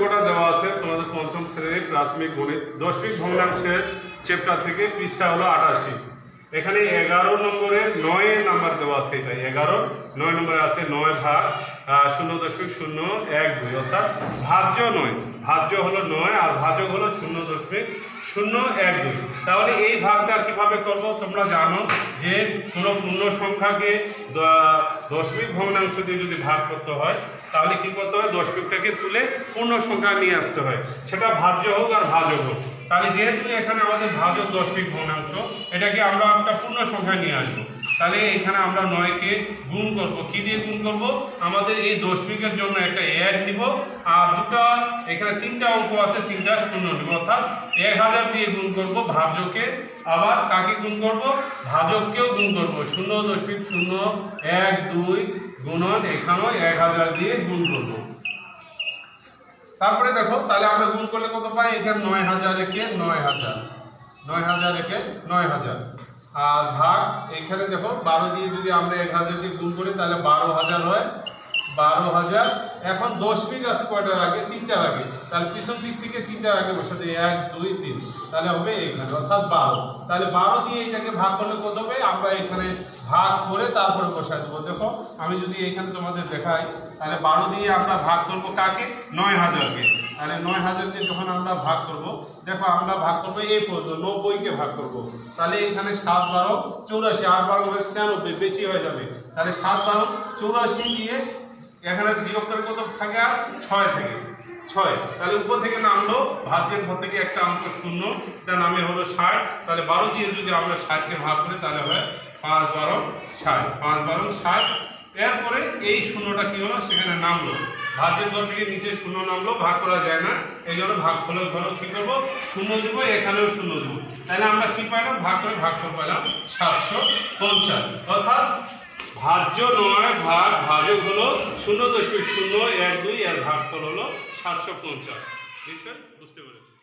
অঙ্কটা দেওয়া আছে। তোমাদের পঞ্চম শ্রেণির প্রাথমিক গণিত। দশমিক ভগ্নাংশের চ্যাপ্টার থেকে পৃষ্ঠা হলো আটাশি। এখানে এগারো নম্বরের নয় নাম্বার দেওয়া আছে এটা এগারো, নয় নম্বরে আছে নয় ভাগ শূন্য দশমিক শূন্য এক দুই, অর্থাৎ ভাজ্য নয়। ভাজ্য হলো নয় আর ভাজক হলো শূন্য দশমিক শূন্য এক দুই তাহলে এই ভাগটা কীভাবে করব তোমরা জানো যে কোনো পূর্ণ সংখ্যাকে দশমিক ভগ্নাংশ দিয়ে যদি ভাগ করতে হয়, তাহলে কি করতে হয়? দশমিকটাকে তুলে পূর্ণ সংখ্যা নিয়ে আসতে হয়। সেটা ভাজ্য হোক আর ভাজক হোক তাহলে যেহেতু এখানে আমাদের ভাজক দশমিক ভগ্নাংশ, এটাকে আমরা একটা পূর্ণ সংখ্যা নিয়ে আসব। তাহলে এখানে আমরা নয়কে গুণ করব। কি দিয়ে গুণ করব? আমাদের এই দশমিকের জন্য একটা এক নিব, আর দুটা, এখানে তিনটা অঙ্ক আছে, তিনটা শূন্য নিব। অর্থাৎ এক হাজার দিয়ে গুণ করব ভাজকে, আবার কাকে গুণ করব? ভাজককেও গুণ করব। শূন্য দশমিক শূন্য, এক, দুই, গুণন, এখানেও এক হাজার দিয়ে গুণ করব। তারপরে দেখো, তাহলে আমরা গুণ করলে কত পাই? এখানে নয় হাজার একে নয় হাজার। নয় হাজার একে নয় হাজার। আর ভাগ, এখানে দেখো, বারো দিয়ে যদি আমরা এক হাজার দিয়ে গুণ করি, তাহলে বারো হাজার হয় বারো হাজার। এখন দশমিক আছে কয়টার আগে? তিনটার আগে। তাহলে পিছন দিক থেকে তিনটার আগে বসাতে এক, দুই, তিন। তাহলে হবে এখানে, অর্থাৎ বারো। তাহলে বারো দিয়ে এটাকে ভাগ করলে কত হবে? আমরা এখানে ভাগ করে তারপরে বসাই দেবো। দেখো, আমি যদি এখানে তোমাদের দেখাই, তাহলে বারো দিয়ে আমরা ভাগ করব কাকে? নয় হাজারকে। তাহলে নয় হাজারকে যখন আমরা ভাগ করব, দেখো, আমরা ভাগ করব এই পর্যন্ত, নব্বইকে ভাগ করব। তাহলে এখানে সাত, বারো, চৌরাশি আট বারো হবে ছিয়ানব্বই বেশি হয়ে যাবে। তাহলে সাত, বারো, চৌরাশি দিয়ে এখানে বিয়োগ করে কত থাকে আর ছয় থেকে। ছয়। তাহলে উপর থেকে নামলো ভাজ্যের পর থেকে একটা অঙ্ক শূন্য, এটা নামে হলো ষাট। তাহলে বারো দিয়ে যদি আমরা ষাটকে ভাগ করি, তাহলে হয় পাঁচ বারো ষাট। পাঁচ বারো ষাট। এরপরে এই শূন্যটা কী হলো? সেখানে নামলো। ভাজ্যের ঘর থেকে নিচে শূন্য নামলো, ভাগ করা যায় না। এই জন্য ভাগ ফলের ঘর কি করব? শূন্য দিব, এখানেও শূন্য দিব। তাহলে আমরা কী পাইলাম? ভাগ করে ভাগ করে পাইলাম সাতশো পঞ্চাশ। অর্থাৎ ভাজ্য নয়, ভাগ, ভাজক হলো শূন্য দশমিক শূন্য, এক দুই, এর ভাগফল হলো সাতশো পঞ্চাশ। নিশ্চয়ই বুঝতে পেরেছি।